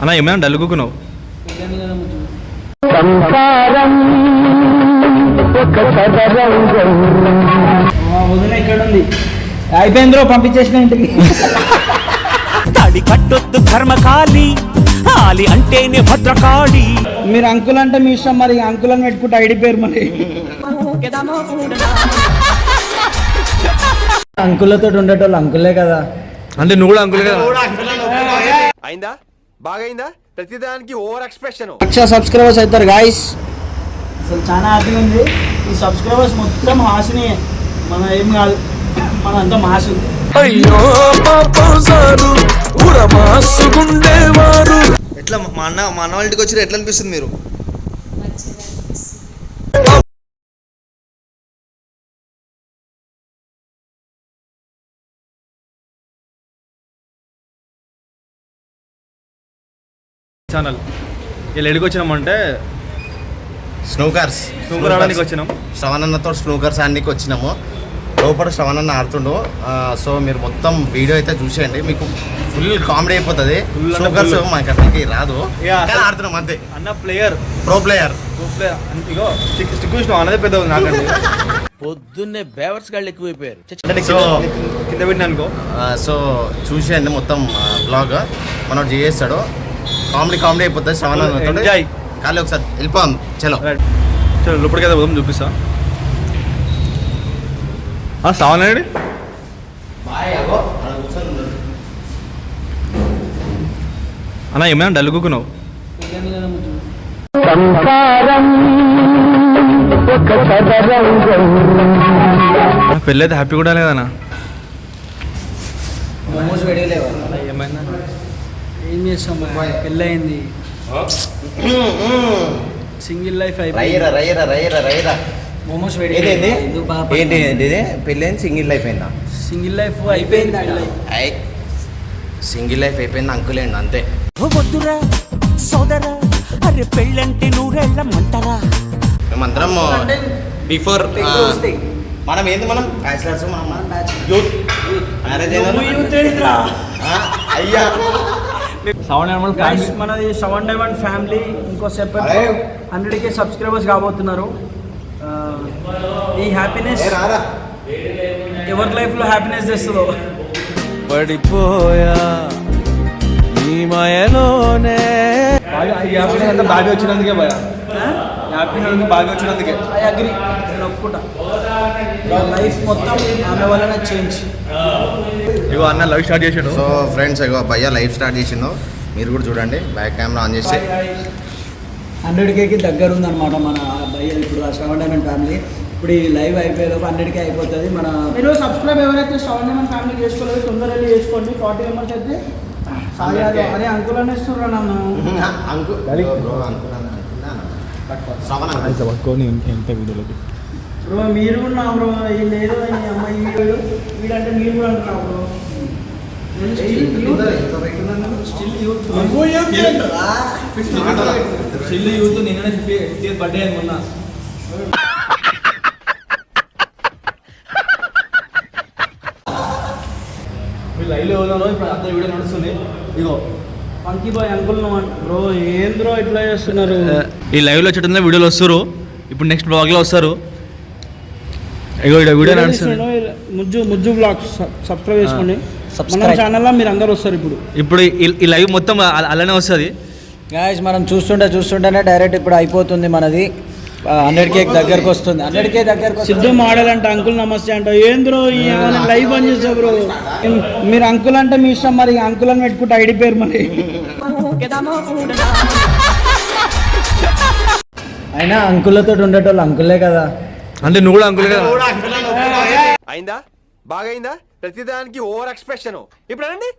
అన్న ఏమైనా డల్లుకున్నావు? సంసారం ఒక చదరంగం వదిన ఇక్కడ ఉంది అయిపోయిందిరో పంపించేసిన ఇంటికి. తాడి కట్టొద్దు ధర్మకాళి. ఆలి అంటేనే భద్రకాళి. మీరు అంకుల్ అంటే మీ ఇష్టం మరి అంకుల్ అని పెట్టుకుంటే ఐడి పేరు మరి. అంకులతో ఉండేటోళ్ళు అంకులే కదా. అంటే నువ్వు కూడా అంకుల్ కదా. అయిందా? బాగైందా? ప్రతిదానికి ఓవర్ ఎక్స్ప్రెషన్. లక్ష సబ్స్క్రైబర్స్ అవుతారు గాయస్ అసలు చాలా హ్యాపీగా ఉంది. ఈ సబ్స్క్రైబర్స్ మొత్తం హాసిని మన ఏం కాదు మన అంతా మాసు. అయ్యో పాపం సారు ఉరమాసుకుండేవారు ఎట్లా మా అన్న మా అన్న వాళ్ళ ఇంటికి వచ్చి ఎట్లా అనిపిస్తుంది మీరు? ఛానల్. ఇలా ఎడికి వచ్చినామంటే స్నూకర్స్. స్నూకర్ ఆడడానికి వచ్చినాం శ్రవణన్నతో స్నూకర్స్ ఆడడానికి వచ్చినాము లోపల శ్రవణన్న ఆడుతుండు. సో మీరు మొత్తం వీడియో అయితే చూసేయండి. మీకు ఫుల్ కామెడీ అయిపోతుంది. స్నూకర్స్. మాకు అసలుకి రాదు. కానీ ఆడుతున్నాం అంతే. అన్న ప్లేయర్. Pro player. ప్లేయర్. ఇగో స్టిక్ స్టిక్ చూసినావు అన్నదే పెద్ద పొద్దున్నే బేవర్స్ గాళ్ళు ఎక్కువైపోయారు. So- కింద- నీకు కింద పెట్టిన అనుకో. సో చూసేయండి మొత్తం బ్లాగ్ మనోడు చేస్తాడు కామెడీ కామెడీ అయిపోతుంది. శ్రవణన్నతో Enjoy. ఖాళీ ఒకసారి. వెళ్ళిపోదాం. చలో. చలో లోపలికి అయితే పోదాం చూపిస్తా. సావన్ అండి అన్న ఏమైనా డల్లుకున్నావు సంసారం ఒక చదరంగం పెళ్ళి అయితే హ్యాపీ కూడా లేదన్నా. ఏమైందా ఏం చేస్తాం? పెళ్ళయింది. సింగిల్ లైఫ్ అయిపోయింది. ఏంటి పెళ్ళైంది సింగిల్ లైఫ్ అయిందా? సింగిల్ లైఫ్ అయిపోయింది అయ్ సింగిల్ లైఫ్ అయిపోయింది అంకులేండి అంతే. వద్దురా సోదరా అరే పెళ్ళంటే నూరెళ్ళమంటారా మేమందరం బిఫోర్ మనం ఏంది మనం? బ్యాచిలర్స్ మనం యూత్ మ్యారేజ్ అయ్యా. మనది సెవెన్ డైమండ్ ఫ్యామిలీ ఇంకో సెపరేట్. హండ్రెడ్ కే సబ్స్క్రైబర్స్ కాబోతున్నారు. ఆ, ఈ హ్యాపీనెస్ ఎవరి లైఫ్లో హ్యాపీనెస్ తెస్తుందో పడిపోయా నీ మాయలోనే. హ్యాపీనెస్ అంతా బాగా వచ్చినందుకే భయ హ్యాపీనెస్ అంతా బాగా వచ్చినందుకే. ఐ అగ్రి నేను ఒప్పుకుంటా. లైఫ్ మొత్తం ఆమె వలన చేంజ్ ఇగో అన్న లైవ్ స్టార్ట్ చేసాడు. సో ఫ్రెండ్స్ ఇగో భయ్య లైఫ్ స్టార్ట్ చేసిండు. మీరు కూడా చూడండి బ్యాక్ కెమెరా ఆన్ చేసి. హండ్రెడ్ కేకి దగ్గర ఉందన్నమాట మన భయ్య ఇప్పుడు ఆ సెవెన్ డైమండ్ ఫ్యామిలీ ఇప్పుడు ఈ లైవ్ అయిపోయేలోపు హండ్రెడ్ కే అయిపోతుంది. మన మీరు సబ్స్క్రైబ్ ఎవరైతే డైమండ్ ఫ్యామిలీ చేసుకోలేదు తొందరగా వెళ్ళి చేసుకోండి. ఫార్టీ మెంబర్స్ అయితే. అరే అంకుల్ అనేస్తుర్రా నన్ను? అంకు బ్రో అనుకున్నాను శ్రవణ ఎంత వీడియోలోకి బ్రో మీరు కూడా నా బ్రో ఈ లేదు ఈ అమ్మాయి వీడు వీడంటే మీరు కూడా అంటున్నావు బ్రో. స్టిల్ యూత్ నిన్ననే ఫిఫ్టీ బర్త్డే అని మొన్న లైవ్లో పోదాను ఇప్పుడు అంత వీడియో నడుస్తుంది ఇగో పంకీ బాయ్ అంకుల్ బ్రో ఏం బ్రో ఇట్లా చేస్తున్నారు ఈ లైవ్లో వచ్చేటందులో వీడియోలు వస్తారు ఇప్పుడు నెక్స్ట్ బ్లాగ్లో వస్తారు ఇగో వీడియో నడుస్తుంది ముజ్జు ముజ్జు బ్లాగ్ సబ్స్క్రైబ్ చేసుకోండి. మన Subscribe. ఛానల్లో మీరు అందరు వస్తారు ఇప్పుడు. ఇప్పుడు ఈ- ఈ లైవ్ మొత్తం అల- అలానే వస్తుంది. గాయస్ మనం చూస్తుంటే చూస్తుంటేనే డైరెక్ట్ ఇప్పుడు అయిపోతుంది మనది. హండ్రెడ్ కేక్ దగ్గరకు వస్తుంది. హండ్రెడ్ కే దగ్గరకు సిద్ధు మోడల్ అంటే అంకుల్ నమస్తే అంట. ఏం బ్రో లైవ్ బంద్ చేసా బ్రో. మీరు అంకుల్ అంటే మీ ఇష్టం మరి అంకుల్ అని పెట్టుకుంటే ఐడి పేరు మరి. అయినా అంకులతో ఉండేటోళ్ళు అంకులే కదా. అంటే నువ్వు కూడా అంకుల్ కదా. అయిందా? బాగైందా ప్రతిదానికి ఓవర్ ఎక్స్ప్రెషన్. ఇప్పుడు అనండి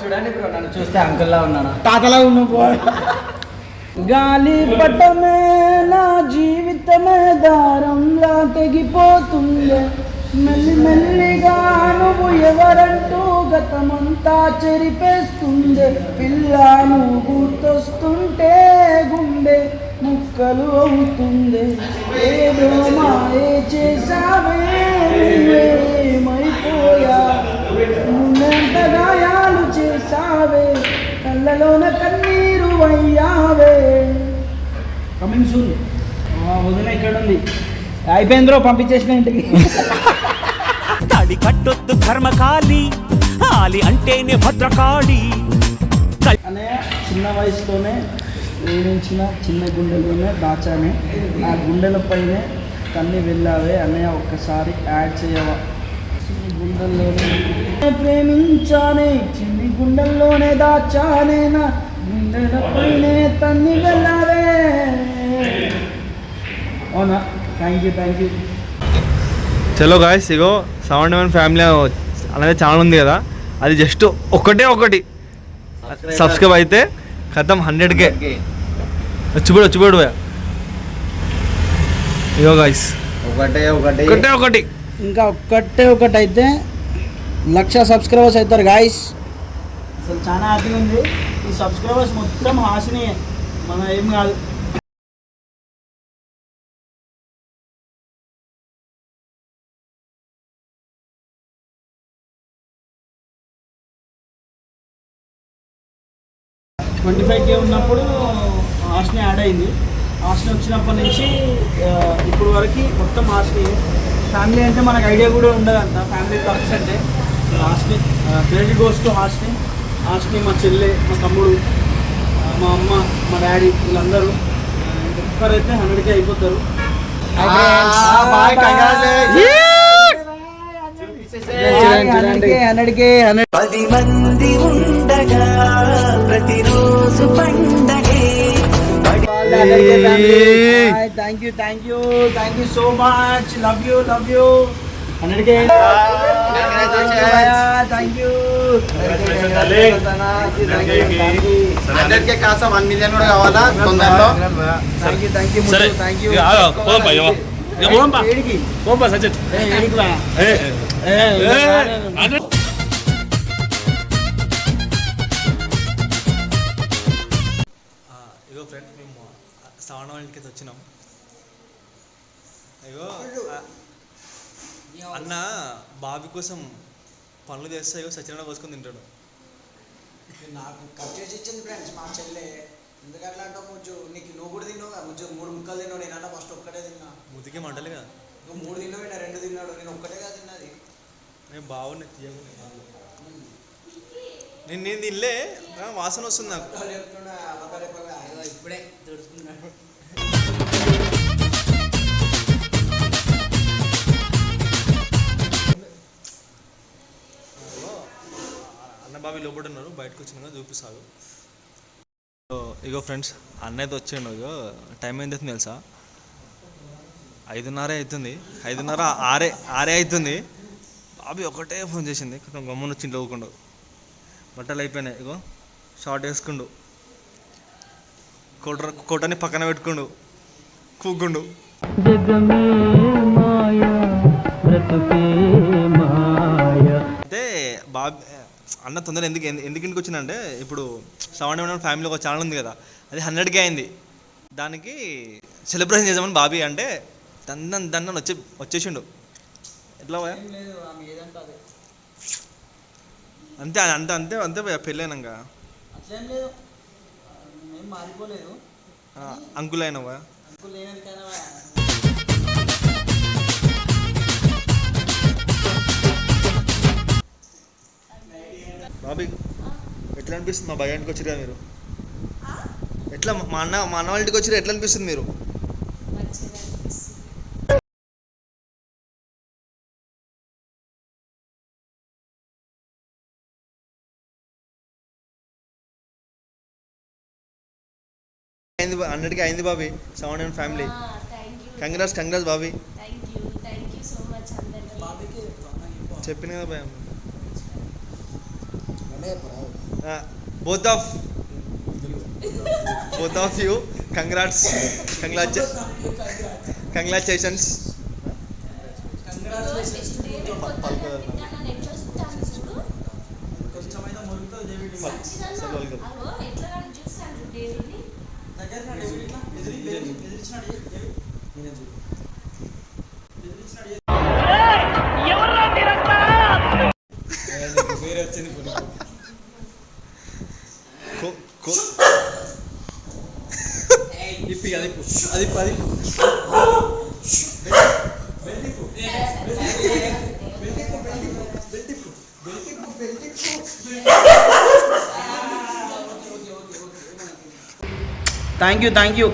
చూడండి నన్ను చూస్తే అంకుల్లా ఉన్నాను? తాతలా ఉన్న గాలి పటమే నా జీవితమే దారంలా తెగిపోతుంది. మెల్లి మెల్లిగా నువ్వు ఎవరంటూ గతమంతా చెరిపేస్తుంది. పిల్ల నువ్వు గుర్తొస్తుంటే గుండె ముక్కలు అవుతుంది. ఏదో మాయే చేసావే కళ్ళలోన కన్నీరు వయ్యావే కమింగ్ సూన్ వదిన ఇక్కడ ఉంది అయిపోయిందిరో పంపించేసిన ఇంటికి. తాళి కట్టొద్దు కర్మకాలి. ఆలి అంటేనే భద్రకాళి. అన్నయ్య చిన్న వయసులోనే ప్రేమించిన చిన్న గుండెలోనే దాచానే నా గుండెల పైనే కన్ని వెళ్ళావే అన్నయ్య ఒక్కసారి యాడ్ చేయవా? గుండెల్లోనే ప్రేమించానే చిన్ని గుండెల్లోనే దాచానే నా గుండెల పైనే తన్ని వెళ్ళావే. అవునా థ్యాంక్ యూ థ్యాంక్ యూ చలో గాయస్ ఇగో సెవెంటీ వన్ ఫ్యామిలీ అనేది ఛానల్ ఉంది కదా. అది జస్ట్ ఒకటే ఒకటి. సబ్స్క్రైబ్ అయితే కథం హండ్రెడ్కే చూడు భయ్యా. ఇగో గాయస్ ఒకటే ఒకటి. ఒకటే ఒకటి. ఇంకా ఒక్కటే ఒకటి అయితే లక్ష సబ్స్క్రైబర్స్ అవుతారు గాయస్ అసలు చాలా హ్యాపీగా ఉంది. ఈ సబ్స్క్రైబర్స్ మొత్తం హాసిని మన ఏం కాదు. ట్వంటీ ఫైవ్ కే ఉన్నప్పుడు హాస్ని యాడ్ అయింది. హాస్ని వచ్చినప్పటి నుంచి ఇప్పుడు వరకు మొత్తం హాస్ని ఫ్యామిలీ అంటే మనకు ఐడియా కూడా ఉండదు అంత ఫ్యామిలీ వర్క్స్ అంటే Hasni credit goes to Hasni Hasni మా చెల్లె మా తమ్ముడు మా అమ్మ మా డాడీ వీళ్ళందరూ ఆ, ఒక్కరైతే హండ్రెడ్కే అయిపోతారు. హండ్రెడ్. పది మంది ఉండగా ప్రతిరోజు పండగే. Thank you thank you thank you so much love you love you hundred K thank you hundred K కాస్త వన్ మిలియన్ కూడా కావాలా తొందరలో? Thank you thank you thank you. ఏ, వాళ్ళ ఇంటికి వచ్చినాం ఆ, అన్న బాబీ కోసం పనులు చేస్తే ఇగో సచిన కోసుకొని తింటాడు. నాకు కట్ చేసి ఇచ్చింది ఫ్రెండ్స్ మా చెల్లె. ఎందుకంటే అంటే ముజ్జు? నీకు నువ్వు కూడా తిన్నావు కదా ముజ్జు? మూడు ముక్కలు తిన్నావు నేను అన్న ఫస్ట్ ఒక్కటే తిన్నా. ముదికి మంటలు కదా. నువ్వు మూడు తిన్నావు నేను రెండు తిన్నాడు నేను ఒక్కటే కదా తిన్నది. నేను బాగున్నాయి తీయకుండా. నేను నేను తినలే? వాసన వస్తుంది నాకు. అయ్యో ఇప్పుడే తుడుచుకున్నాడు అన్న బాబీ లోపల ఉన్నారు బయటకు వచ్చినాక చూపిస్తాడు. ఇగో ఫ్రెండ్స్ అన్న అయితే వచ్చాడు ఇగో టైం ఎంత అవుతుంది తెలుసా? ఐదున్నర అవుతుంది. ఐదున్నర ఆరే ఆరే అవుతుంది. బాబీ ఒకటే ఫోన్ చేసింది కొంచెం గమ్మున వచ్చి ఇంట్లో ఊకుండు బట్టలు అయిపోయినాయి ఇగో షార్ట్ వేసుకుండు. కోట కోటని పక్కన పెట్టుకుండు. కూకుండు. అయితే బాబీ అన్న తొందర ఎందుకు ఎందు- ఎందుకు ఇంటికి వచ్చిందంటే ఇప్పుడు సెవెన్ వన్ ఫ్యామిలీ ఒక ఛానల్ ఉంది కదా అది హండ్రెడ్కే అయింది. దానికి సెలబ్రేషన్ చేద్దామని బాబీ అంటే దన్న దన్న వచ్చే వచ్చేసిండు. ఎట్లా అంతే అంతే అంతే అంతే పోయా పెళ్ళైనాక. అంకుల్ అయినా బాబీ ఎట్లా అనిపిస్తుంది మా భయానికి వచ్చారు మీరు? ఎట్లా మా అన్న మా అన్న వాళ్ళ ఇంటికి వచ్చారు ఎట్లా అనిపిస్తుంది మీరు? అయింది అన్నిటికీ అయింది Bobby seven and family. Congrats congrats Bobby. చెప్పిన కదా భయం both of both of you congrats congratu congratulations కొంచెమైతే కో- కో- ఇప్పి అది ఇప్పు. అది ఇప్పు, అది ఇప్పు. Thank you thank you